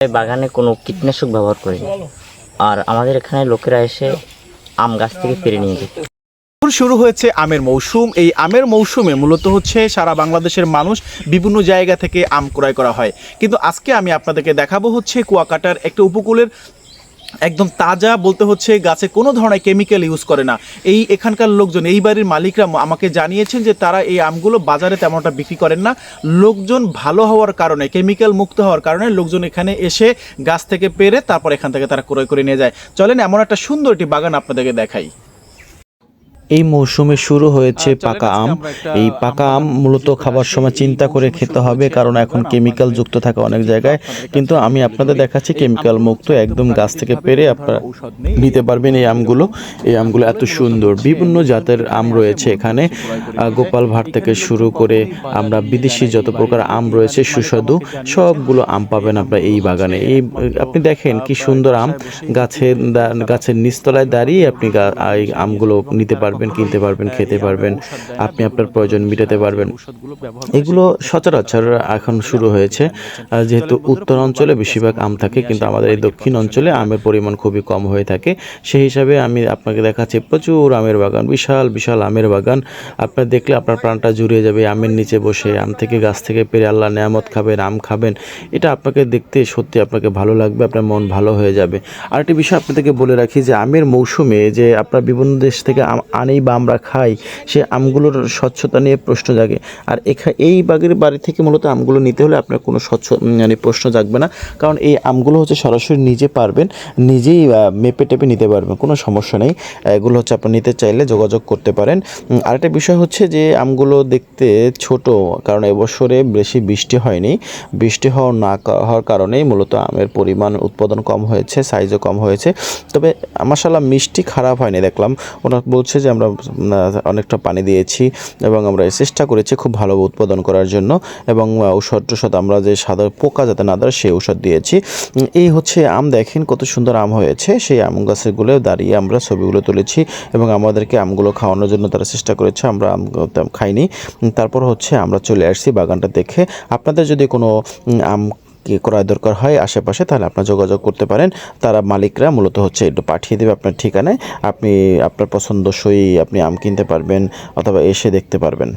বাগানে কোনো কীটনাশক ব্যবহার করি আর আমাদের এখানে লোকেরা এসে আম গাছ থেকে পেরে নিয়ে যেত। শুরু হয়েছে আমের মৌসুম। এই আমের মৌসুমে মূলত হচ্ছে সারা বাংলাদেশের মানুষ বিভিন্ন জায়গা থেকে আম ক্রয় করা হয়। কিন্তু আজকে আমি আপনাদেরকে দেখাবো হচ্ছে কুয়াকাটার একটা উপকূলের একদম তাজা বলতে হচ্ছে গাছে কোনো ধরনের কেমিক্যাল ইউজ করে না। এই এখানকার লোকজন, এই বাড়ির মালিকরা আমাকে জানিয়েছেন যে তারা এই আমগুলো বাজারে তেমনটা বিক্রি করেন না। লোকজন ভালো হওয়ার কারণে কেমিক্যাল মুক্ত হওয়ার কারণে লোকজন এখানে এসে গাছ থেকে পেরে তারপর এখান থেকে তারা ক্রয় করে নিয়ে যায়। চলেন এমন একটা সুন্দর একটি বাগান আপনাদেরকে দেখাই। এই মৌসুমে শুরু হয়েছে পাকা আম। এই পাকা আম মূলত খাবার সময় চিন্তা করে খেতে হবে কারণ এখন কেমিক্যাল যুক্ত থাকে অনেক জায়গায়। কিন্তু আমি আপনাদের দেখাচ্ছি কেমিক্যাল মুক্ত একদম গাছ থেকে পেরে আপনারা নিতে পারবেন এই আমগুলো। এই আমগুলো এত সুন্দর। বিভিন্ন জাতের আম রয়েছে এখানে। গোপাল ভাট থেকে শুরু করে আমরা বিদেশি যত প্রকার আম রয়েছে সুস্বাদু সবগুলো আম পাবেন আপনার এই বাগানে। এই আপনি দেখেন কি সুন্দর আম। গাছের গাছের নিচতলায় দাঁড়িয়ে আপনি আমগুলো নিতে পারবেন কিনতে পারবেন খেতে পারবেন আপনি আপনার প্রয়োজন মেটাতে পারবেন। এগুলো সচরাচর এখন শুরু হয়েছে। যেহেতু উত্তর অঞ্চলে বেশিরভাগ আম থাকে কিন্তু আমাদের এই দক্ষিণ অঞ্চলে আমের পরিমাণ খুবই কম হয়ে থাকে। সেই হিসাবে আমি আপনাকে দেখাচ্ছি প্রচুর আমের বাগান বিশাল বিশাল আমের বাগান। আপনার দেখলে আপনার প্রাণটা জুড়িয়ে যাবে আমের নিচে বসে আম থেকে গাছ থেকে পেরে আল্লাহ নেয়ামত খাবেন আম খাবেন। এটা আপনাকে দেখতে সত্যি আপনাকে ভালো লাগবে আপনার মন ভালো হয়ে যাবে। আরেকটি বিষয় আপনাদেরকে বলে রাখি যে আমের মৌসুমে যে আপনার বিভিন্ন দেশ থেকে আম আনেই বা আমরা খাই, সে আমগুলোর স্বচ্ছতা নিয়ে প্রশ্ন জাগে। আর এখা, এই বাগের বাড়ি থেকে মূলত আমগুলো নিতে হলে আপনার কোনো স্বচ্ছ মানে প্রশ্ন জাগবে না। কারণ এই আমগুলো হচ্ছে সরাসরি নিজে পারবেন, নিজেই মেপে টেপে নিতে পারবেন, কোনো সমস্যা নেই। এগুলো হচ্ছে আপনি নিতে চাইলে যোগাযোগ করতে পারেন। আরেকটা বিষয় হচ্ছে যে আমগুলো দেখতে ছোট, কারণ এবছরে বেশি বৃষ্টি হয়নি। বৃষ্টি হওয়ার না হওয়ার কারণেই মূলত আমের পরিমাণ উৎপাদন কম হয়েছে সাইজও কম হয়েছে। তবে মাসাল্লাহ মিষ্টি খারাপ হয়নি, দেখলাম। ওরা বলছে যে আমরা অনেকটা পানি দিয়েছি এবং আমরা চেষ্টা করেছি খুব ভালো উৎপাদন করার জন্য এবং ঔষধ টষধ আমরা যে সাদা পোকা যাতে না ধরে সেই ঔষধ দিয়েছি। এই হচ্ছে আম, দেখেন কত সুন্দর আম হয়েছে। সেই আম গাছগুলো দাঁড়িয়ে আমরা ছবিগুলো তুলেছি এবং আমাদেরকে আমগুলো খাওয়ানোর জন্য তারা চেষ্টা করেছে, আমরা আম খাইনি। তারপর হচ্ছে আমরা চলে আসছি বাগানটা দেখে। আপনাদের যদি কোনো আম ক্রয় দরকার হয় আশেপাশে, তাহলে আপনার যোগাযোগ করতে পারেন। তারা মালিকরা মূলত হচ্ছে একটু পাঠিয়ে দেবে আপনার ঠিকানায়। আপনি আপনার পছন্দসই আপনি আম কিনতে পারবেন অথবা এসে দেখতে পারবেন।